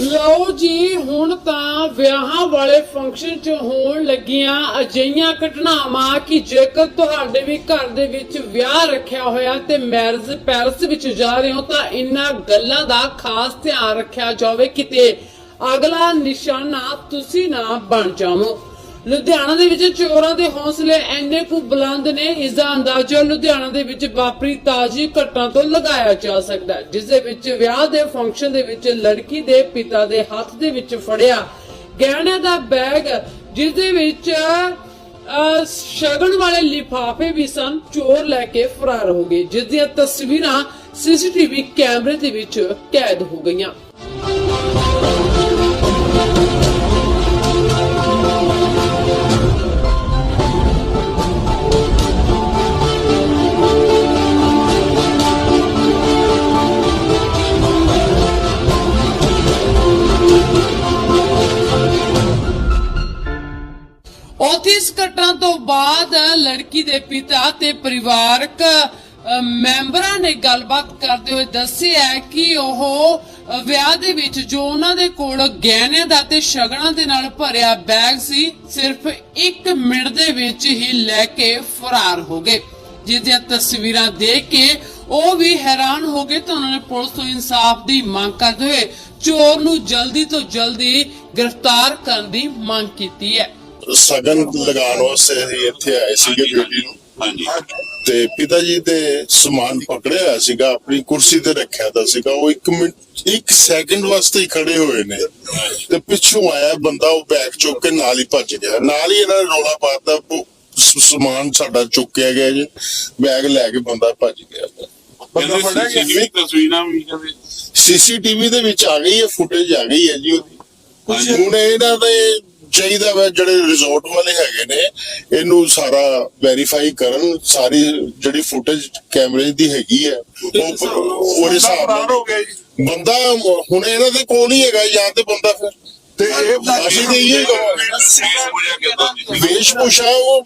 ਲਓ ਜੀ, ਹੁਣ ਤਾਂ ਵਿਆਹਾਂ ਵਾਲੇ ਫੰਕਸ਼ਨ 'ਚ ਹੋਣ ਲੱਗੀਆਂ ਅਜਈਆਂ ਘਟਨਾਵਾਂ ਕਿ ਜੇਕਰ ਤੁਹਾਡੇ ਵੀ ਘਰ ਦੇ ਵਿੱਚ ਵਿਆਹ ਰੱਖਿਆ ਹੋਇਆ ਤੇ ਮੈਰਿਜ ਪੈਲਸ ਵਿੱਚ ਜਾ ਰਹੇ ਹੋ, ਤਾਂ ਇਨ੍ਹਾਂ ਗੱਲਾਂ ਦਾ ਖਾਸ ਧਿਆਨ ਰੱਖਿਆ ਜਾਵੇ ਕਿਤੇ ਅਗਲਾ ਨਿਸ਼ਾਨਾ ਤੁਸੀਂ ਨਾ ਬਣ ਜਾਵੋ। ਲੁਧਿਆਣਾ ਦੇ ਵਿੱਚ ਚੋਰਾਂ ਦੇ ਹੌਸਲੇ ਐਨੇ ਕੁ ਬੁਲੰਦ ਨੇ, ਇਸ ਦਾ ਅੰਦਾਜ਼ਾ ਲੁਧਿਆਣਾ ਦੇ ਵਿੱਚ ਵਾਪਰੀ ਤਾਜੀ ਘਟਨਾ ਤੋਂ ਲਗਾਇਆ ਜਾ ਸਕਦਾ ਹੈ, ਜਿਸ ਦੇ ਵਿੱਚ ਵਿਆਹ ਦੇ ਫੰਕਸ਼ਨ ਦੇ ਵਿੱਚ ਲੜਕੀ ਦੇ ਪਿਤਾ ਦੇ ਹੱਥ ਦੇ ਵਿੱਚ ਫੜਿਆ ਗਹਿਣਿਆਂ ਦਾ ਬੈਗ, ਜਿਸ ਦੇ ਵਿੱਚ ਸ਼ਗਨ ਵਾਲੇ ਲਿਫਾਫੇ ਵੀ ਸਨ, ਚੋਰ ਲੈ ਕੇ ਫਰਾਰ ਹੋ ਗਏ, ਜਿਸ ਦੀਆਂ ਤਸਵੀਰਾਂ ਸੀਸੀਟੀਵੀ ਕੈਮਰੇ ਦੇ ਵਿੱਚ ਕੈਦ ਹੋ ਗਈਆਂ। ਲੜਕੀ ਦੇ ਪਿਤਾ ਤੇ ਪਰਿਵਾਰਕ ਮੈਂਬਰਾਂ ਨੇ ਗੱਲਬਾਤ ਕਰਦੇ ਹੋਏ ਦੱਸਿਆ ਕਿ ਉਹ ਵਿਆਹ ਦੇ ਵਿੱਚ ਜੋ ਉਹਨਾਂ ਦੇ ਕੋਲ ਗਹਿਣਿਆਂ ਦਾ ਤੇ ਸ਼ਗਨਾਂ ਦੇ ਨਾਲ ਭਰਿਆ ਬੈਗ ਸੀ, ਸਿਰਫ 1 ਮਿੰਟ ਦੇ ਵਿੱਚ ਹੀ ਲੈ ਕੇ ਫਰਾਰ ਹੋ ਗਏ। ਜਿਸ ਦੀਆਂ ਤਸਵੀਰਾਂ ਦੇਖ ਕੇ ਉਹ ਵੀ ਹੈਰਾਨ ਹੋ ਗਏ ਤੇ ਉਹਨਾਂ ਨੇ ਪੁਲਿਸ ਤੋਂ ਇਨਸਾਫ ਦੀ ਮੰਗ ਕਰਦੇ ਹੋਏ ਚੋਰ ਨੂੰ ਜਲਦੀ ਤੋਂ ਜਲਦੀ ਗ੍ਰਿਫਤਾਰ ਕਰਨ ਦੀ ਮੰਗ ਕੀਤੀ ਹੈ। ਸਗਨ ਲਗਾਉਣ ਵਾਸਤੇ ਅਸੀਂ ਇੱਥੇ ਆਏ ਸੀਗੇ ਬੇਟੀ ਨੂੰ। ਹਾਂਜੀ। ਤੇ ਪਿਤਾ ਜੀ ਤੇ ਸਮਾਨ ਪਕੜਿਆ ਹੋਇਆ ਸੀਗਾ ਆਪਣੀ ਕੁਰਸੀ ਤੇ ਰੱਖਿਆ ਤਾਂ ਸੀਗਾ। ਉਹ 1 ਮਿੰਟ 1 ਸੈਕਿੰਡ ਵਾਸਤੇ ਹੀ ਖੜੇ ਹੋਏ ਨੇ। ਤੇ ਪਿੱਛੋਂ ਆਇਆ ਬੰਦਾ ਉਹ ਬੈਗ ਚੁੱਕ ਕੇ ਨਾਲ ਹੀ ਭੱਜ ਗਿਆ। ਨਾਲ ਹੀ ਇਹਨਾਂ ਨੇ ਰੌਲਾ ਪਾਤਾ ਸਮਾਨ ਸਾਡਾ ਚੁੱਕਿਆ ਗਿਆ ਜੀ। ਬੈਗ ਲੈ ਕੇ ਬੰਦਾ ਭੱਜ ਗਿਆ। ਬੰਦਾ ਫੜਿਆ ਗਿਆ? ਤਸਵੀਰਾਂ ਵੀ ਕਹਿੰਦੇ ਸੀਸੀਟੀਵੀ ਦੇ ਵਿੱਚ ਆ ਗਈ ਹੈ ਫੁਟੇਜ ਆ ਗਈ ਹੈ ਜੀ ਉਹਦੀ। ਹੁਣ ਇਹਨਾਂ ਦੇ ਚਾਹੀਦਾ ਵਾ ਜਿਹੜੇ ਰਿਜ਼ੋਰਟ ਵਾਲੇ ਹੈਗੇ ਨੇ ਇਹਨੂੰ ਸਾਰਾ ਵੈਰੀਫਾਈ ਕਰਨ ਸਾਰੀ ਜਿਹੜੀ ਫੁਟੇਜ ਕੈਮਰੇ ਦੀ ਹੈਗੀ ਹੈ ਉਹ ਉਹਦੇ ਹਿਸਾਬ ਨਾਲ ਬੰਦਾ ਹੁਣ ਇਹਨਾਂ ਦੇ ਕੋਲ ਹੀ ਹੈਗਾ ਜਾਂ ਤੇ ਬੰਦਾ ਫਿਰ ਤੇ ਇਹ ਅਸੀਂ ਤੇ ਇਹੀ ਕਹਾਂਗੇ ਦੀ ਵੇਸ਼ਭੂਸ਼ਾ ਉਹ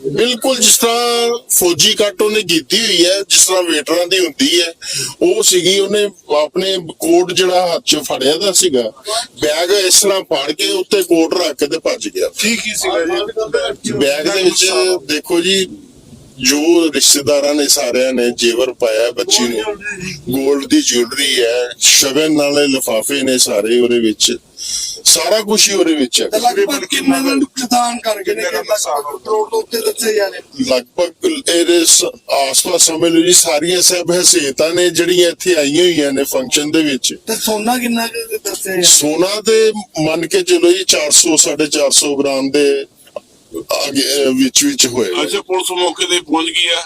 ਬਿਲਕੁਲ ਜਿਸ ਤਰ੍ਹਾਂ ਫੌਜੀ ਕੱਟ ਉਹਨੇ ਕੀਤੀ ਹੋਈ ਹੈ ਜਿਸ ਤਰ੍ਹਾਂ ਵੇਟਰਾਂ ਦੀ ਹੁੰਦੀ ਹੈ ਉਹ ਸੀਗੀ ਉਹਨੇ ਆਪਣੇ ਕੋਟ ਜਿਹੜਾ ਹੱਥ 'ਚ ਫੜਿਆ ਦਾ ਸੀਗਾ ਬੈਗ ਇਸ ਤਰ੍ਹਾਂ ਫੜ ਕੇ ਉੱਤੇ ਕੋਟ ਰੱਖ ਕੇ ਤੇ ਭੱਜ ਗਿਆ। ਠੀਕ ਹੀ ਸੀਗਾ ਜੀ? ਬੈਗ ਦੇ ਵਿੱਚ ਦੇਖੋ ਜੀ ਜੋ ਰਿਸ਼ਤੇਦਾਰਾਂ ਨੇ ਸਾਰਿਆਂ ਨੇ ਜੇਵਰ ਪਾਇਆ ਬੱਚੀ ਨੂੰ 골ਡ ਦੀ ਜੁਐਲਰੀ ਹੈ ਸ਼ਗਨ ਨਾਲੇ ਲਿਫਾਫੇ ਨੇ ਸਾਰੇ ਉਹਦੇ ਵਿੱਚ। ਸਾਰਾ ਕੁਝ ਹੀ ਉਹਦੇ ਵਿੱਚ ਹੈ। ਲਗਭਗ ਕਿੰਨਾ ਦਾ ਨੁਕਸਾਨ ਕਰ ਗਏ ਨੇ ਕਿ ਲੱਖਾਂ ਕਰੋੜ ਤੋਂ ਉੱਤੇ ਦੱਸੇ ਜਾ ਰਹੇ ਲਗਭਗ ਇਹਦੇ ਆਸ-ਪਾਸ ਸਮਝ ਲਓ ਜੀ ਸਾਰੀਆਂ ਸਭ ਹਸੀਅਤਾਂ ਨੇ ਜਿਹੜੀਆਂ ਇੱਥੇ ਆਈਆਂ ਹੋਈਆਂ ਨੇ ਫੰਕਸ਼ਨ ਦੇ ਵਿੱਚ। ਤੇ ਸੋਨਾ ਕਿੰਨਾ ਕੁ ਦੱਸਿਆ ਜਾ ਸੋਨਾ ਦੇ ਮੰਨ ਕੇ ਚਲੋ ਜੀ 400 450 ਗ੍ਰਾਮ ਦੇ ਵਿੱਚ ਵਿੱਚ ਹੋਏ ਅੱਛਾ ਪੁਲਿਸ ਮੌਕੇ ਤੇ ਪਹੁੰਚ ਗਈ ਆ?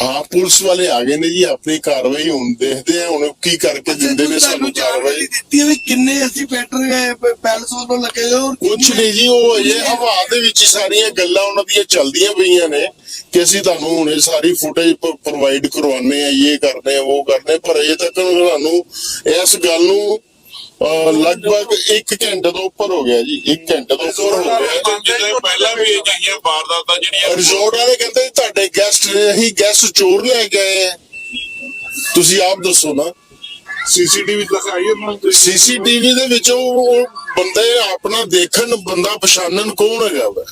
ਹਾਂ ਪੁਲਿਸ ਵਾਲੇ ਆ ਗਏ ਨੇ ਜੀ ਆਪਣੀ ਕਾਰਵਾਈ ਹੁਣ ਦੇਖਦੇ ਆ ਹੁਣ ਕੀ ਕਰਕੇ ਦਿੰਦੇ ਨੇ ਸਾਨੂੰ ਕਾਰਵਾਈ। ਦਿੱਤੀ ਵੀ ਕਿੰਨੇ ਅਸੀਂ ਪ- ਪੈਲਸ ਵੱਲੋਂ ਲੱਗੇ ਔਰ ਕੁਛ ਨਹੀਂ ਜੀ ਉਹ ਅਜੇ ਹਵਾ ਦੇ ਵਿੱਚ ਹੀ ਸਾਰੀਆਂ ਗੱਲਾਂ ਉਹਨਾਂ ਦੀਆਂ ਚੱਲਦੀਆਂ ਪਈਆਂ ਨੇ ਕਿ ਅਸੀਂ ਤੁਹਾਨੂੰ ਹੁਣੇ ਸਾਰੀ ਫੁਟੇਜ ਪ੍ਰੋਵਾਈਡ ਕਰਵਾਉਣੇ ਆ ਇਹ ਕਰਦੇ ਆ ਉਹ ਕਰਦੇ ਪਰ ਅਜੇ ਤੱਕ ਸਾਨੂੰ ਇਸ ਗੱਲ ਨੂੰ ਅਹ, ਲਗਭਗ 1 ਘੰਟੇ ਤੋਂ ਉੱਪਰ ਹੋ ਗਿਆ ਜੀ 1 ਘੰਟੇ ਤੋਂ ਉੱਪਰ ਹੋ ਗਿਆ। ਜਿੱਦਾਂ ਪਹਿਲਾਂ ਵੀ ਇਹ ਜਿਹੀਆਂ ਵਾਰਦਾਤਾਂ ਜਿਹੜੀਆਂ ਰਿਜ਼ੋਰਟ ਵਾਲੇ ਕਹਿੰਦੇ ਤੁਹਾਡੇ ਗੈਸਟ ਨੇ ਅਸੀਂ ਗੈਸਟ ਚੋਰ ਲੈ ਆਏ ਆ। ਤੁਸੀਂ ਆਪ ਦੱਸੋ ਨਾ। ਸੀਸੀਟੀਵੀ ਦਿਖਾਈ ਉਹਨਾਂ ਨੂੰ ਸੀਸੀਟੀਵੀ ਦੇ ਵਿੱਚ ਉਹ ਉਹ ਬੰਦੇ ਆਪਣਾ ਦੇਖਣ ਬੰਦਾ ਪਛਾਣਨ ਕੌਣ ਹੈਗਾ ਵਾ?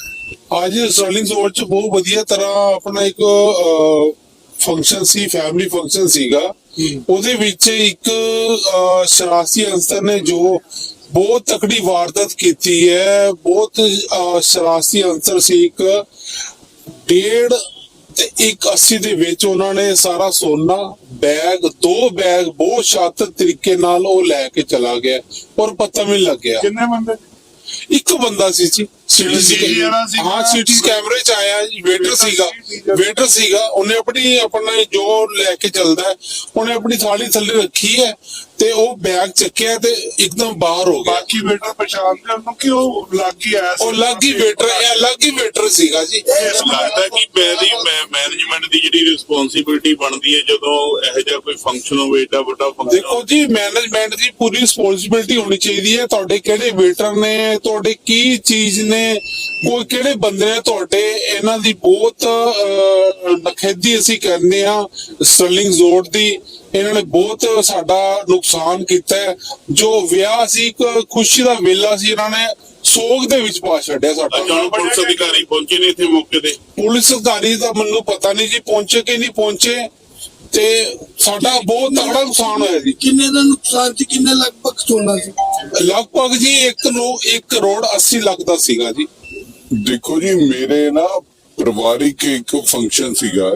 ਅੱਜ ਸਟਰਲਿੰਗ ਜ਼ੋਨ ਚ ਬਹੁਤ ਵਧੀਆ ਤਰ੍ਹਾਂ ਆਪਣਾ ਇੱਕ ਫੰਕਸ਼ਨ ਸੀ ਫੈਮਿਲੀ ਫੰਕਸ਼ਨ ਸੀਗਾ। ਉਹਦੇ ਵਿੱਚ ਇੱਕ ਅਹ, ਸ਼ਰਾਰਤੀ ਅਨਸਰ ਨੇ ਜੋ ਬਹੁਤ ਤਕੜੀ ਵਾਰਦਾਤ ਕੀਤੀ ਹੈ। ਬਹੁਤ ਅਹ, ਸ਼ਰਾਰਤੀ ਅਨਸਰ ਸੀ ਇੱਕ। ਡੇਢ ਤੇ 180 ਦੇ ਵਿੱਚ ਉਹਨਾਂ ਨੇ ਸਾਰਾ ਸੋਨਾ ਬੈਗ ਦੋ ਬੈਗ ਬਹੁਤ ਸ਼ਾਤਰ ਤਰੀਕੇ ਨਾਲ ਉਹ ਲੈ ਕੇ ਚਲਾ ਗਿਆ। ਔਰ ਪਤਾ ਵੀ ਨਹੀਂ ਲੱਗਿਆ। ਕਿੰਨੇ ਬੰਦੇ? ਇੱਕ ਬੰਦਾ ਸੀ ਜੀ। CCTV ਵਾਲਾ ਸੀਗਾ। ਹਾਂ ਸੀਟੀ ਕੈਮਰੇ ਚ ਆਇਆ ਵੇਟਰ ਸੀਗਾ। ਵੇਟਰ ਸੀਗਾ। ਉਹਨੇ ਆਪਣੀ ਆਪਣਾ ਜੋ ਲੈ ਕੇ ਚੱਲਦਾ ਹੈ, ਉਹਨੇ ਆਪਣੀ ਥਾਲੀ ਥੱਲੇ ਰੱਖੀ ਹੈ ਤੇ ਉਹ ਬੈਗ ਚੱਕਿਆ ਤੇ ਇੱਕਦਮ ਬਾਹਰ ਹੋ ਗਿਆ। ਬਾਕੀ ਵੇਟਰ ਪਛਾਣਦੇ ਉਹਨੂੰ ਕਿ ਉਹ ਲੱਗ ਹੀ ਆਇਆ ਸੀ? ਉਹ ਅਲੱਗ ਹੀ ਵੇਟਰ ਇਹ ਅਲੱਗ ਹੀ ਵੇਟਰ ਸੀਗਾ ਜੀ। ਇਸ ਲੱਗਦਾ ਕਿ ਮੇਰੀ ਮੈਨੇਜਮੈਂਟ ਦੀ ਜਿਹੜੀ ਰਿਸਪੌਂਸਿਬਿਲਟੀ ਬਣਦੀ ਹੈ ਜਦੋਂ ਇਹੋ ਜਿਹਾ ਕੋਈ ਫੰਕਸ਼ਨ ਹੋਵੇ ਏਡਾ ਵੱਡਾ ਫੰਕਸ਼ਨ ਦੇਖੋ ਜੀ ਮੈਨੇਜਮੈਂਟ ਦੀ ਪੂਰੀ ਰਿਸਪੌਂਸਿਬਿਲਟੀ ਹੋਣੀ ਚਾਹੀਦੀ ਹੈ। ਤੁਹਾਡੇ ਕਿਹੜੇ ਵੇਟਰ ਨੇ? ਤੁਹਾਡੇ ਕੀ ਚੀਜ਼ ਨੇ? ਕੋਈ ਕਿਹੜੇ ਬੰਦੇ ਨੇ ਤੁਹਾਡੇ ਇਹਨਾਂ ਦੀ ਬਹੁਤ ਨਖੇਦੀ ਅਸੀਂ ਕਰਨੇ ਆ ਸਟਰਲਿੰਗ ਜ਼ੋਰ ਦੀ। ਇਹਨਾਂ ਨੇ ਬਹੁਤ ਸਾਡਾ ਨੁਕਸਾਨ ਕੀਤਾ। ਜੋ ਵਿਆਹ ਸੀ ਇੱਕ ਖੁਸ਼ੀ ਦਾ ਵੇਲਾ ਸੀ ਇਹਨਾਂ ਨੇ ਸੋਗ ਦੇ ਵਿੱਚ ਪਾ ਛੱਡਿਆ ਸਾਡਾ। ਹੁਣ ਪੁਲਿਸ ਅਧਿਕਾਰੀ ਪਹੁੰਚੇ ਨੇ ਇੱਥੇ ਮੌਕੇ ਤੇ। ਪੁਲਿਸ ਅਧਿਕਾਰੀ ਦਾ ਮੈਨੂੰ ਪਤਾ ਨਹੀਂ ਜੀ ਪਹੁੰਚੇ ਕਿ ਨਹੀਂ ਪਹੁੰਚੇ। ਤੇ ਸਾਡਾ ਬਹੁਤ ਤਗੜਾ ਨੁਕਸਾਨ ਹੋਇਆ ਜੀ। ਕਿੰਨੇ ਦਾ ਨੁਕਸਾਨ ਸੀ ਕਿੰਨੇ ਲਗਭਗ ਸੋਨਾ ਸੀ ਲਗਭਗ ਜੀ 1 ਨੂੰ 1 ਕਰੋੜ 80 ਲੱਖ ਦਾ ਸੀਗਾ ਜੀ। ਦੇਖੋ ਜੀ, ਮੇਰੇ ਨਾ ਪਰਿਵਾਰਿਕ ਇੱਕ ਫੰਕਸ਼ਨ ਸੀਗਾ।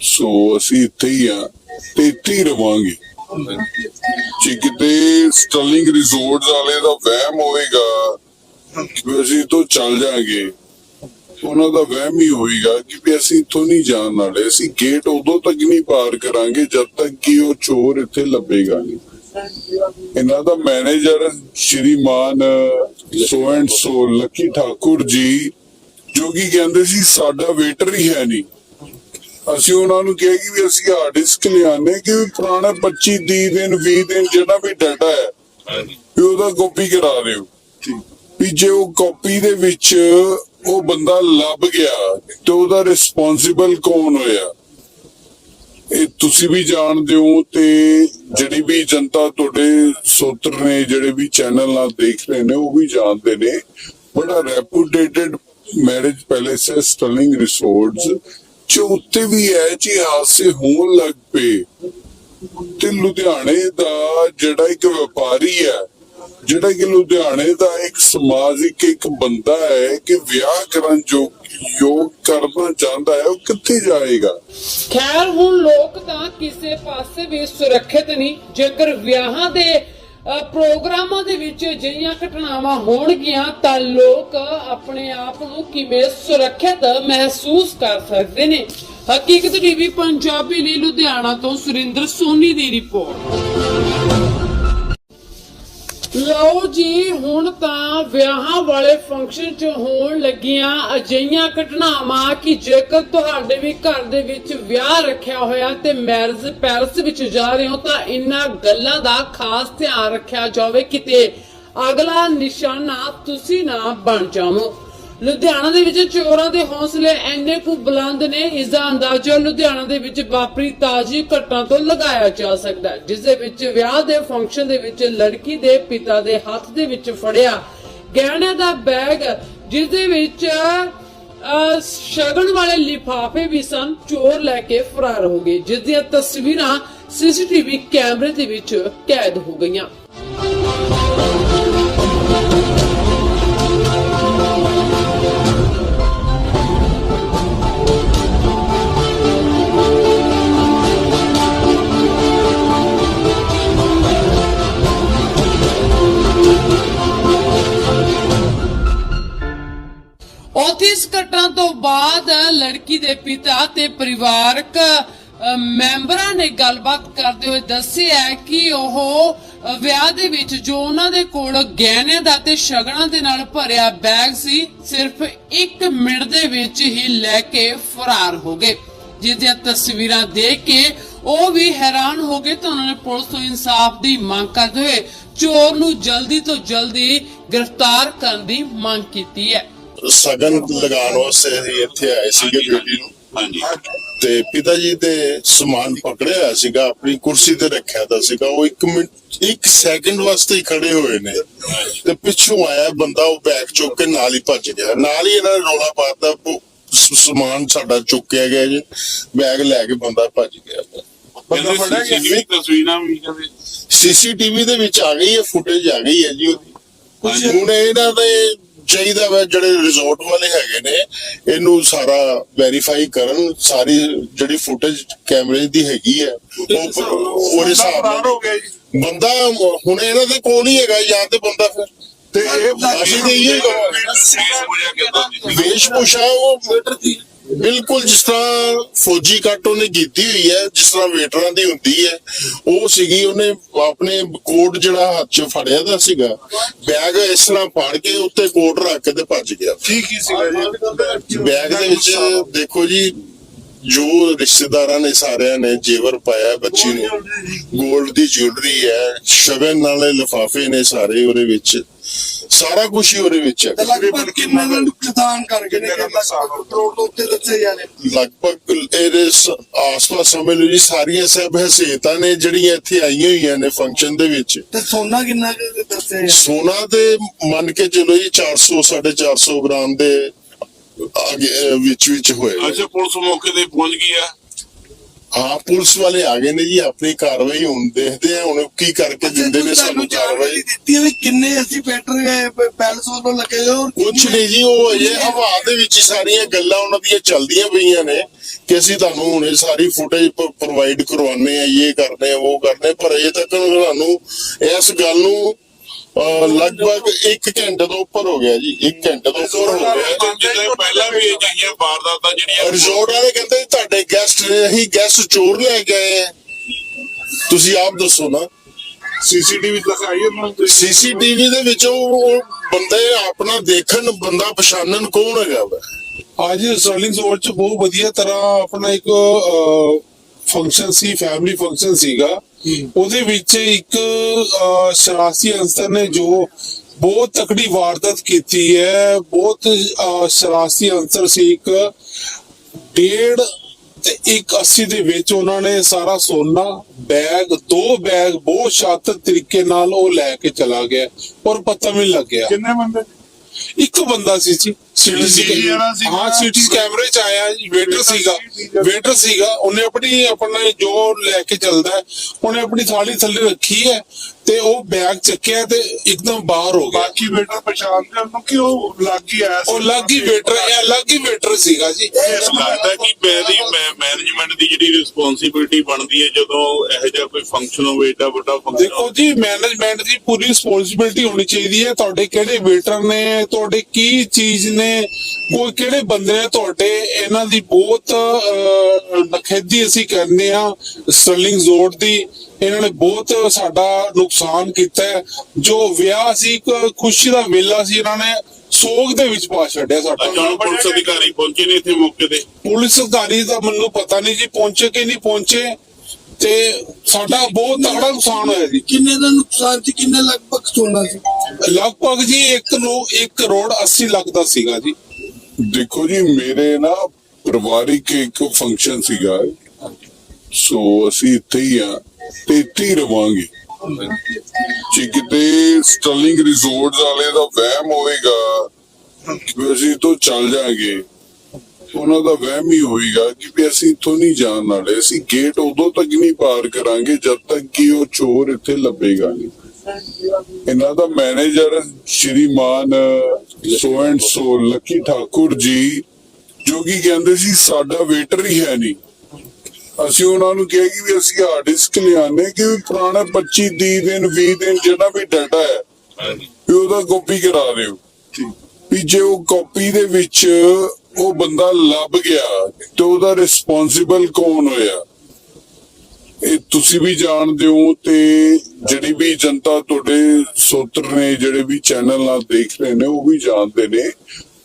ਸੋ ਅਸੀਂ ਇੱਥੇ ਹੀ ਆ ਤੇ ਇੱਥੇ ਹੀ ਰਵਾਂਗੇ। ਜੇ ਕਿਤੇ ਸਟਰਲਿੰਗ ਰਿਜ਼ੋਰਟਸ ਵਾਲੇ ਦਾ ਵਹਿਮ ਹੋਏਗਾ ਕਿ ਅਸੀਂ ਤੋਂ ਚੱਲ ਜਾਾਂਗੇ। ਉਹਨਾਂ ਦਾ ਵਹਿਮ ਹੀ ਹੋਏਗਾ ਕਿ ਵੀ ਅਸੀਂ ਇੱਥੋਂ ਨਹੀਂ ਜਾਣ ਵਾਲੇ। ਅਸੀਂ ਗੇਟ ਉਦੋਂ ਤੱਕ ਨਹੀਂ ਪਾਰ ਕਰਾਂਗੇ ਜਦ ਤੱਕ ਕਿ ਉਹ ਚੋਰ ਇੱਥੇ ਲੱਭੇਗਾ ਨਹੀਂ। ਇਹਨਾਂ ਦਾ manager Shriman so and so Lucky Thakur ji, ਜੋ ਕਿ ਕਹਿੰਦੇ ਸੀ, ਸਾਡਾ ਵੇਟਰ ਹੀ ਹੈ ਨਹੀਂ। ਅਸੀਂ ਉਹਨਾਂ ਨੂੰ ਕਿਹਾ ਕਿ ਵੀ ਅਸੀਂ ਹਾਰਡ ਡਿਸਕ ਲਿਆਨੇ ਕਿ ਪੁਰਾਣਾ 25 30 ਦਿਨ 20 ਦਿਨ ਜਿਹੜਾ ਵੀ ਡਾਟਾ ਹੈ, ਵੀ ਉਹਦਾ ਕਾਪੀ ਕਰਾ ਦਿਓ। ਵੀ ਜੇ ਉਹ ਕਾਪੀ ਦੇ ਵਿੱਚ ਉਹ ਬੰਦਾ ਲੱਭ ਗਿਆ, ਤੇ ਉਹਦਾ ਰਿਸਪੌਂਸਿਬਲ ਕੌਣ ਹੋਇਆ? ਇਹ ਤੁਸੀਂ ਵੀ ਜਾਣਦੇ ਹੋ ਤੇ ਜਿਹੜੀ ਵੀ ਜਨਤਾ ਤੁਹਾਡੇ ਸੋਤਰ ਨੇ, ਜਿਹੜੇ ਵੀ ਚੈਨਲ ਨਾਲ ਦੇਖ ਰਹੇ ਨੇ, ਉਹ ਵੀ ਜਾਣਦੇ ਨੇ। ਬੜਾ ਰੈਪੂਟੇਟਡ ਮੈਰਿਜ ਪੈਲੇਸ ਹੈ ਸਟਰਲਿੰਗ ਰਿਸੋਰਟਸ ਜੋ ਉੱਤੇ ਵੀ ਹੈ ਜੀ ਹਾਦਸੇ ਹੋਣ ਲੱਗ ਪਏ, ਤੇ ਲੁਧਿਆਣੇ ਦਾ ਜਿਹੜਾ ਇੱਕ ਵਪਾਰੀ ਹੈ ਜਿਹੜਾ ਕਿ ਲੁਧਿਆਣੇ ਦਾ ਇੱਕ ਸਮਾਜਿਕ ਇੱਕ ਬੰਦਾ ਹੈ ਕਿ ਵਿਆਹ ਕਰਨ ਜੋ ਯੋਗ ਕਰਨਾ ਚਾਹੁੰਦਾ ਹੈ ਉਹ ਕਿੱਥੇ ਜਾਏਗਾ? ਖੈਰ ਹੁਣ ਲੋਕ ਤਾਂ ਕਿਸੇ ਪਾਸੇ ਵੀ ਸੁਰੱਖਿਅਤ ਨਹੀਂ। ਜੇਕਰ ਵਿਆਹਾਂ ਦੇ ਅ, ਪ੍ਰੋਗਰਾਮਾਂ ਦੇ ਵਿੱਚ ਅਜਿਹੀਆਂ ਘਟਨਾਵਾਂ ਹੋਣਗੀਆਂ ਤਾਂ ਲੋਕ ਆਪਣੇ ਆਪ ਨੂੰ ਕਿਵੇਂ ਸੁਰੱਖਿਅਤ ਮਹਿਸੂਸ ਕਰ ਸਕਦੇ ਨੇ? ਹਕੀਕਤ ਟੀਵੀ ਪੰਜਾਬੀ ਲਈ ਲੁਧਿਆਣਾ ਤੋਂ ਸੁਰਿੰਦਰ ਸੋਨੀ ਦੀ ਰਿਪੋਰਟ। ਲਓ ਜੀ, ਹੁਣ ਤਾਂ ਵਿਆਹਾਂ ਵਾਲੇ ਫੰਕਸ਼ਨ 'ਚ ਹੋਣ ਲੱਗੀਆਂ ਅਜਿਹੀਆਂ ਘਟਨਾਵਾਂ ਕਿ ਜੇਕਰ ਤੁਹਾਡੇ ਵੀ ਘਰ ਦੇ ਵਿੱਚ ਵਿਆਹ ਰੱਖਿਆ ਹੋਇਆ ਤੇ ਮੈਰਿਜ ਪੈਲਸ ਵਿੱਚ ਜਾ ਰਹੇ ਹੋ, ਤਾਂ ਇਨ੍ਹਾਂ ਗੱਲਾਂ ਦਾ ਖਾਸ ਧਿਆਨ ਰੱਖਿਆ ਜਾਵੇ ਕਿਤੇ ਅਗਲਾ ਨਿਸ਼ਾਨਾ ਤੁਸੀਂ ਨਾ ਬਣ ਜਾਵੋ। ਲੁਧਿਆਣਾ ਦੇ ਵਿੱਚ ਚੋਰਾਂ ਦੇ ਹੌਸਲੇ ਐਨੇ ਕੁ ਬੁਲੰਦ ਨੇ ਇਸ ਦਾ ਅੰਦਾਜ਼ਾ ਲੁਧਿਆਣਾ ਦੇ ਵਿੱਚ ਵਾਪਰੀ ਤਾਜੀ ਘਟਨਾ ਤੋਂ ਲਗਾਇਆ ਜਾ ਸਕਦਾ ਹੈ, ਜਿਸ ਦੇ ਵਿੱਚ ਵਿਆਹ ਦੇ ਫੰਕਸ਼ਨ ਦੇ ਵਿੱਚ ਲੜਕੀ ਦੇ ਪਿਤਾ ਦੇ ਹੱਥ ਦੇ ਵਿੱਚ ਫੜਿਆ ਗਹਿਣੇ ਦਾ ਬੈਗ ਜਿਸ ਦੇ ਵਿੱਚ ਸ਼ਗਨ ਵਾਲੇ ਲਿਫਾਫੇ ਵੀ ਸਨ, ਚੋਰ ਲੈ ਕੇ ਫਰਾਰ ਹੋ ਗਏ, ਜਿਸ ਦੀਆਂ ਤਸਵੀਰਾਂ ਸੀਸੀਟੀਵੀ ਕੈਮਰੇ ਦੇ ਵਿੱਚ ਕੈਦ ਹੋ ਗਈਆਂ। ਲੜਕੀ ਦੇ ਪਿਤਾ ਤੇ ਪਰਿਵਾਰਕ ਮੈਂਬਰਾਂ ਨੇ ਗੱਲਬਾਤ ਕਰਦੇ ਹੋਏ ਦੱਸਿਆ ਕਿ ਉਹ ਵਿਆਹ ਦੇ ਵਿੱਚ ਜੋ ਉਹਨਾਂ ਦੇ ਕੋਲ ਗਹਿਣਿਆਂ ਦਾ ਤੇ ਸ਼ਗਨਾਂ ਦੇ ਨਾਲ ਭਰਿਆ ਬੈਗ ਸੀ, ਸਿਰਫ 1 ਮਿੰਟ ਦੇ ਵਿੱਚ ਹੀ ਲੈ ਕੇ ਫਰਾਰ ਹੋ ਗਏ। ਜਿਸ ਦੀਆਂ ਤਸਵੀਰਾਂ ਦੇਖ ਕੇ ਉਹ ਵੀ ਹੈਰਾਨ ਹੋ ਗਏ ਤਾਂ ਉਹਨਾਂ ਨੇ ਪੁਲਿਸ ਤੋਂ ਇਨਸਾਫ ਦੀ ਮੰਗ ਕਰਦੇ ਹੋਏ ਚੋਰ ਨੂੰ ਜਲਦੀ ਤੋਂ ਜਲਦੀ ਗ੍ਰਿਫਤਾਰ ਕਰਨ ਦੀ ਮੰਗ ਕੀਤੀ ਹੈ। ਸਗਨ ਲਗਾਉਣ ਵਾਸਤੇ ਅਸੀਂ ਇੱਥੇ ਆਏ ਸੀਗੇ ਬੇਟੀ ਨੂੰ। ਹਾਂਜੀ। ਤੇ ਪਿਤਾ ਜੀ ਤੇ ਸਮਾਨ ਪਕੜਿਆ ਹੋਇਆ ਸੀਗਾ ਆਪਣੀ ਕੁਰਸੀ ਤੇ ਰੱਖਿਆ ਤਾਂ ਸੀਗਾ। ਉਹ 1 ਮਿੰਟ 1 ਸੈਕਿੰਡ ਵਾਸਤੇ ਹੀ ਖੜੇ ਹੋਏ ਨੇ। ਤੇ ਪਿੱਛੋਂ ਆਇਆ ਬੰਦਾ ਉਹ ਬੈਗ ਚੁੱਕ ਕੇ ਨਾਲ ਹੀ ਭੱਜ ਗਿਆ। ਨਾਲ ਹੀ ਇਹਨਾਂ ਨੇ ਰੋਲਾ ਪਾਤਾ ਸਮਾਨ ਸਾਡਾ ਚੁੱਕਿਆ ਗਿਆ ਜੀ। ਬੈਗ ਲੈ ਕੇ ਬੰਦਾ ਭੱਜ ਗਿਆ। ਕਹਿੰਦੇ ਸੀਸੀਟੀਵੀ ਤਸਵੀਰਾਂ ਵੀ ਕਹਿੰਦੇ। ਸੀਸੀਟੀਵੀ ਦੇ ਵਿੱਚ ਆ ਗਈ ਹੈ ਫੁਟੇਜ ਆ ਗਈ ਹੈ ਜੀ ਉਹਦੀ। ਹੁਣ ਇਹਨਾਂ ਦੇ ਚਾਹੀਦਾ ਵਾ ਜਿਹੜੇ ਰਿਜ਼ੋਰਟ ਵਾਲੇ ਹੈਗੇ ਨੇ ਇਹਨੂੰ ਸਾਰਾ ਵੈਰੀਫਾਈ ਕਰਨ ਸਾਰੀ ਜਿਹੜੀ ਫੁਟੇਜ ਕੈਮਰੇ ਦੀ ਹੈਗੀ ਹੈ ਉਹ ਹਿਸਾਬ ਨਾਲ ਬੰਦਾ ਹੁਣ ਇਹਨਾਂ ਦੇ ਕੋਲ ਹੀ ਹੈਗਾ ਜਾਂ ਤੇ ਬੰਦਾ ਫਿਰ ਤੇ ਇਹ ਅਸੀਂ ਤੇ ਇਹੀ ਕਹਾਂਗੇ। ਕੇਸ ਹੋਇਆ ਕਿਦਾਂ ਦੀ ਵੇਸ਼ ਭੂਸ਼ਾ ਉਹ ਵੇਟਰ ਦੀ। ਬਿਲਕੁਲ ਜਿਸ ਤਰ੍ਹਾਂ ਫੌਜੀ ਕੱਟ ਉਹਨੇ ਕੀਤੀ ਹੋਈ ਹੈ ਜਿਸ ਤਰ੍ਹਾਂ ਵੇਟਰਾਂ ਦੀ ਹੁੰਦੀ ਹੈ ਉਹ ਸੀਗੀ ਉਹਨੇ ਆਪਣੇ ਕੋਟ ਜਿਹੜਾ ਹੱਥ 'ਚ ਫੜਿਆ ਦਾ ਸੀਗਾ ਬੈਗ ਇਸ ਤਰ੍ਹਾਂ ਫੜ ਕੇ ਉੱਤੇ ਕੋਟ ਰੱਖ ਕੇ ਤੇ ਭੱਜ ਗਿਆ। ਠੀਕ ਹੀ ਸੀਗਾ ਜੀ? ਬੈਗ ਦੇ ਵਿੱਚ ਦੇਖੋ ਜੀ ਜੋ ਰਿਸ਼ਤੇਦਾਰਾਂ ਨੇ ਸਾਰਿਆਂ ਨੇ ਜੇਵਰ ਪਾਇਆ ਬੱਚੀ ਨੂੰ 골ਡ ਦੀ ਜੁਐਲਰੀ ਹੈ ਸ਼ਗਨ ਨਾਲੇ ਲਿਫਾਫੇ ਨੇ ਸਾਰੇ ਉਹਦੇ ਵਿੱਚ। ਸਾਰਾ ਕੁਝ ਹੀ ਉਹਦੇ ਵਿੱਚ ਹੈ ਲਗਭਗ ਕਿੰਨੇ ਦਾ ਨੁਕਸਾਨ ਕਰ ਗਏ ਨੇ? ਕਰੋੜ ਤੋਂ ਉੱਤੇ ਦੱਸੇ ਜਾ ਰਹੇ ਲਗਭਗ ਇਹਦੇ ਆਸ-ਪਾਸ ਸਮਝ ਲਓ ਜੀ ਸਾਰੀਆਂ ਸਭ ਹਸੇਤਾਂ ਨੇ ਜਿਹੜੀਆਂ ਇੱਥੇ ਆਈਆਂ ਹੋਈਆਂ ਨੇ ਫੰਕਸ਼ਨ ਦੇ ਵਿੱਚ। ਤੇ ਸੋਨਾ ਕਿੰਨਾ ਕੁ ਦੱਸਿਆ ਜਾ ਸੋਨਾ ਤੇ ਮੰਨ ਕੇ ਚਲੋ ਜੀ 400 450 ਗ੍ਰਾਮ ਦੇ ਵਿੱਚ ਵਿੱਚ ਹੋਏਗਾ ਅੱਛਾ ਪੁਲਿਸ ਮੌਕੇ ਤੇ ਪਹੁੰਚ ਗਈ ਆ? ਹਾਂ ਪੁਲਿਸ ਵਾਲੇ ਆ ਗਏ ਨੇ ਜੀ ਆਪਣੀ ਕਾਰਵਾਈ ਹੁਣ ਦੇਖਦੇ ਆ ਹੁਣ ਕੀ ਕਰਕੇ ਦਿੰਦੇ ਨੇ ਸਾਨੂੰ ਕਾਰਵਾਈ। ਦਿੱਤੀ ਹੈ ਕਿੰਨੇ ਅਸੀਂ ਬੈਟਰ ਪੈਲਸ ਵੱਲੋਂ ਲੱਗੇ ਔਰ ਕੁਛ ਨਹੀਂ ਜੀ ਉਹ ਅਜੇ ਹਵਾ ਦੇ ਵਿੱਚ ਹੀ ਸਾਰੀਆਂ ਗੱਲਾਂ ਉਹਨਾਂ ਦੀਆਂ ਚੱਲਦੀਆਂ ਪਈਆਂ ਨੇ ਕਿ ਅਸੀਂ ਤੁਹਾਨੂੰ ਹੁਣੇ ਸਾਰੀ ਫੁਟੇਜ ਪ੍ਰੋਵਾਈਡ ਕਰਵਾਉਣੇ ਆ ਇਹ ਕਰਨੇ ਆ ਉਹ ਕਰਨੇ ਆ, ਪਰ ਅਜੇ ਤੱਕ ਸਾਨੂੰ ਇਸ ਗੱਲ ਨੂੰ ਲਗਭਗ 1 ਘੰਟੇ ਤੋਂ ਉੱਪਰ ਹੋ ਗਿਆ ਜੀ 1 ਘੰਟੇ ਤੋਂ ਉੱਪਰ ਹੋ ਗਿਆ। ਜਿੱਦਾਂ ਪਹਿਲਾਂ ਵੀ ਇਹ ਜਿਹੀਆਂ ਵਾਰਦਾਤਾਂ ਜਿਹੜੀਆਂ ਰਿਜ਼ੋਰਟ ਵਾਲੇ ਕਹਿੰਦੇ ਤੁਹਾਡੇ ਗੈਸਟ ਨੇ ਅਸੀਂ ਗੈਸਟ ਚੋਰ ਲੈ ਆ। ਤੁਸੀਂ ਆਪ ਦੱਸੋ ਨਾ। ਸੀਸੀਟੀਵੀ ਦਿਖਾਈ ਉਹਨਾਂ ਨੂੰ ਸੀਸੀਟੀਵੀ ਦੇ ਵਿੱਚ ਉਹ ਬੰਦੇ ਆਪਣਾ ਦੇਖਣ ਬੰਦਾ ਪਛਾਣਨ ਕੌਣ ਹੈਗਾ ਵਾ? ਅੱਜ ਸਟਰਲਿੰਗ ਜ਼ੋਨ ਚ ਬਹੁਤ ਵਧੀਆ ਤਰ੍ਹਾਂ ਆਪਣਾ ਇੱਕ ਫੰਕਸ਼ਨ ਸੀ ਫੈਮਿਲੀ ਫੰਕਸ਼ਨ ਸੀਗਾ। ਉਹਦੇ ਵਿੱਚ ਇੱਕ ਸ਼ਰਾਰਤੀ ਅੰਸਰ ਨੇ ਜੋ ਬਹੁਤ ਤਕੜੀ ਵਾਰਦਾਤ ਕੀਤੀ ਹੈ। ਬਹੁਤ ਸ਼ਰਾਰਤੀ ਅੰਸਰ ਸੀ ਇੱਕ। ਡੇਢ ਤੇ 180 ਦੇ ਵਿੱਚ ਉਹਨਾਂ ਨੇ ਸਾਰਾ ਸੋਨਾ ਬੈਗ ਦੋ ਬੈਗ ਬਹੁਤ ਸ਼ਾਤਰ ਤਰੀਕੇ ਨਾਲ ਉਹ ਲੈ ਕੇ ਚਲਾ ਗਿਆ। ਔਰ ਪਤਾ ਵੀ ਨਹੀਂ ਲੱਗਿਆ। ਕਿੰਨੇ ਬੰਦੇ? ਇੱਕ ਬੰਦਾ ਸੀ ਜੀ। ਸੀਟੀ ਸੀਗਾ? ਹਾਂ ਸੀਟੀ ਕੈਮਰੇ ਚ ਆਇਆ ਵੇਟਰ ਸੀਗਾ। ਵੇਟਰ ਸੀਗਾ। ਉਹਨੇ ਆਪਣੀ ਆਪਣਾ ਜੋ ਲੈ ਕੇ ਚੱਲਦਾ ਹੈ, ਉਹਨੇ ਆਪਣੀ ਥਾਲੀ ਥੱਲੇ ਰੱਖੀ ਹੈ ਤੇ ਉਹ ਬੈਗ ਚੱਕਿਆ ਤੇ ਇੱਕਦਮ ਬਾਹਰ ਹੋ ਗਿਆ। ਬਾਕੀ ਵੇਟਰ ਪਛਾਣਦੇ ਉਹਨੂੰ ਕਿ ਉਹ ਲੱਗ ਹੀ ਆਇਆ ਉਹ ਅਲੱਗ ਹੀ ਵੇਟਰ ਇਹ ਅਲੱਗ ਹੀ ਵੇਟਰ ਸੀਗਾ ਜੀ। ਇਸ ਲੱਗਦਾ ਕਿ ਮੇਰੀ ਮੈਨੇਜਮੈਂਟ ਦੀ ਜਿਹੜੀ ਰਿਸਪੌਂਸਿਬਿਲਟੀ ਬਣਦੀ ਹੈ ਜਦੋਂ ਇਹੋ ਜਿਹਾ ਕੋਈ ਫੰਕਸ਼ਨ ਹੋਵੇ ਏਡਾ ਵੱਡਾ ਫੰਕਸ਼ਨ ਦੇਖੋ ਜੀ ਮੈਨੇਜਮੈਂਟ ਦੀ ਪੂਰੀ ਰਿਸਪੌਂਸਿਬਿਲਟੀ ਹੋਣੀ ਚਾਹੀਦੀ ਹੈ। ਤੁਹਾਡੇ ਕਿਹੜੇ ਵੇਟਰ ਨੇ? ਤੁਹਾਡੇ ਕੀ ਚੀਜ਼ ਨੇ? ਕੋਈ ਕਿਹੜੇ ਬੰਦੇ ਨੇ ਤੁਹਾਡੇ? ਇਹਨਾਂ ਦੀ ਬਹੁਤ ਨਖੇਦੀ ਅਸੀਂ ਕਰਨੇ ਆ ਸਟਰਲਿੰਗ ਜ਼ੋਨ ਦੀ। ਇਹਨਾਂ ਨੇ ਬਹੁਤ ਸਾਡਾ ਨੁਕਸਾਨ ਕੀਤਾ ਜੋ ਵਿਆਹ ਸੀ ਇੱਕ ਖੁਸ਼ੀ ਦਾ ਵੇਲਾ ਸੀ ਇਹਨਾਂ ਨੇ ਸੋਗ ਦੇ ਵਿੱਚ ਪਾ ਛੱਡਿਆ ਸਾਡਾ। ਪੁਲਿਸ ਅਧਿਕਾਰੀ ਪਹੁੰਚੇ ਨੇ ਇੱਥੇ ਮੌਕੇ ਤੇ। ਪੁਲਿਸ ਅਧਿਕਾਰੀ ਦਾ ਮੈਨੂੰ ਪਤਾ ਨਹੀਂ ਜੀ ਪਹੁੰਚੇ ਕਿ ਨਹੀਂ ਪਹੁੰਚੇ? ਤੇ ਸਾਡਾ ਬਹੁਤ ਤਗੜਾ ਨੁਕਸਾਨ ਹੋਇਆ ਜੀ। ਕਿੰਨੇ ਦਾ ਨੁਕਸਾਨ ਸੀ? ਕਿੰਨੇ ਲਗਭਗ ਸੋਨਾ ਸੀ? ਲਗਭਗ ਜੀ 1 ਨੂੰ 1 ਕਰੋੜ 80 ਲੱਖ ਦਾ ਸੀਗਾ ਜੀ। ਦੇਖੋ ਜੀ ਮੇਰੇ ਨਾ ਪਰਿਵਾਰਿਕ ਇੱਕ ਫੰਕਸ਼ਨ ਸੀਗਾ। ਸੋ ਅਸੀਂ ਇੱਥੇ ਹੀ ਆ ਤੇ ਇੱਥੇ ਹੀ ਰਵਾਂਗੇ। ਜੇ ਕਿਤੇ ਸਟਰਲਿੰਗ ਰਿਜ਼ੋਰਟਸ ਵਾਲੇ ਦਾ ਵਹਿਮ ਹੋਵੇਗਾ ਕਿ ਅਸੀਂ ਤੋਂ ਚੱਲ ਜਾਾਂਗੇ। ਉਹਨਾਂ ਦਾ ਵਹਿਮ ਹੀ ਹੋਏਗਾ ਕਿ ਵੀ ਅਸੀਂ ਇੱਥੋਂ ਨਹੀਂ ਜਾਣ ਵਾਲੇ। ਅਸੀਂ ਗੇਟ ਉਦੋਂ ਤੱਕ ਨਹੀਂ ਪਾਰ ਕਰਾਂਗੇ ਜਦ ਤੱਕ ਕਿ ਉਹ ਚੋਰ ਇੱਥੇ ਲੱਭੇਗਾ ਨਹੀਂ। ਇਹਨਾਂ ਦਾ manager Shriman so and so Lucky Thakur ji ਜੋ ਕਿ ਕਹਿੰਦੇ ਸੀ ਸਾਡਾ ਵੇਟਰ ਹੀ ਹੈ ਨਹੀਂ। ਅਸੀਂ ਉਹਨਾਂ ਨੂੰ ਕਿਹਾ ਕਿ ਵੀ ਅਸੀਂ ਹਾਰਡ ਡਿਸਕ ਲਿਆਨੇ ਕਿ ਵੀ ਪੁਰਾਣਾ 25 30 ਦਿਨ 20 ਦਿਨ ਜਿਹੜਾ ਵੀ ਡਾਟਾ ਹੈ ਵੀ ਉਹਦਾ ਕਾਪੀ ਕਰਾ ਦਿਓ। ਵੀ ਜੇ ਉਹ ਕਾਪੀ ਦੇ ਵਿੱਚ ਉਹ ਬੰਦਾ ਲੱਭ ਗਿਆ ਤੇ ਉਹਦਾ ਰਿਸਪੌਂਸਿਬਲ ਕੌਣ ਹੋਇਆ? ਇਹ ਤੁਸੀਂ ਵੀ ਜਾਣਦੇ ਹੋ ਤੇ ਜਿਹੜੀ ਵੀ ਜਨਤਾ ਤੁਹਾਡੇ ਸੋਤਰ ਨੇ, ਜਿਹੜੇ ਵੀ ਚੈਨਲ ਨਾਲ ਦੇਖ ਰਹੇ ਨੇ, ਉਹ ਵੀ ਜਾਣਦੇ ਨੇ।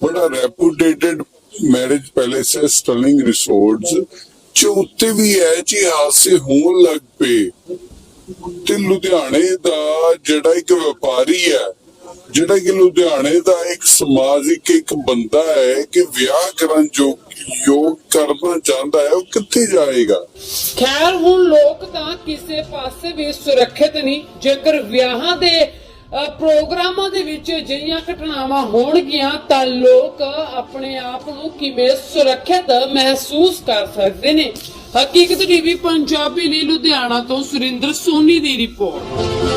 ਬੜਾ ਰੈਪੂਟੇਟਡ ਮੈਰਿਜ ਪੈਲੇਸ ਹੈ ਸਟਰਲਿੰਗ ਰਿਸੋਰਟਸ ਜੋ ਉੱਤੇ ਵੀ ਹੈ, ਜੀ ਹਾਦਸੇ ਹੋਣ ਲੱਗ ਪਏ, ਤੇ ਲੁਧਿਆਣੇ ਦਾ ਜਿਹੜਾ ਇੱਕ ਵਪਾਰੀ ਹੈ ਜਿਹੜਾ ਕਿ ਲੁਧਿਆਣੇ ਦਾ ਇੱਕ ਸਮਾਜਿਕ ਇੱਕ ਬੰਦਾ ਹੈ ਕਿ ਵਿਆਹ ਕਰਨ ਜੋ ਯੋਗ ਕਰਨਾ ਚਾਹੁੰਦਾ ਹੈ ਉਹ ਕਿੱਥੇ ਜਾਏਗਾ? ਖੈਰ ਹੁਣ ਲੋਕ ਤਾਂ ਕਿਸੇ ਪਾਸੇ ਵੀ ਸੁਰੱਖਿਅਤ ਨਹੀਂ। ਜੇਕਰ ਵਿਆਹਾਂ ਦੇ ਅ, ਪ੍ਰੋਗਰਾਮਾਂ ਦੇ ਵਿੱਚ ਅਜਿਹੀਆਂ ਘਟਨਾਵਾਂ ਹੋਣਗੀਆਂ ਤਾਂ ਲੋਕ ਆਪਣੇ ਆਪ ਨੂੰ ਕਿਵੇਂ ਸੁਰੱਖਿਅਤ ਮਹਿਸੂਸ ਕਰ ਸਕਦੇ ਨੇ? ਹਕੀਕਤ ਟੀਵੀ ਪੰਜਾਬੀ ਲਈ ਲੁਧਿਆਣਾ ਤੋਂ ਸੁਰਿੰਦਰ ਸੋਨੀ ਦੀ ਰਿਪੋਰਟ।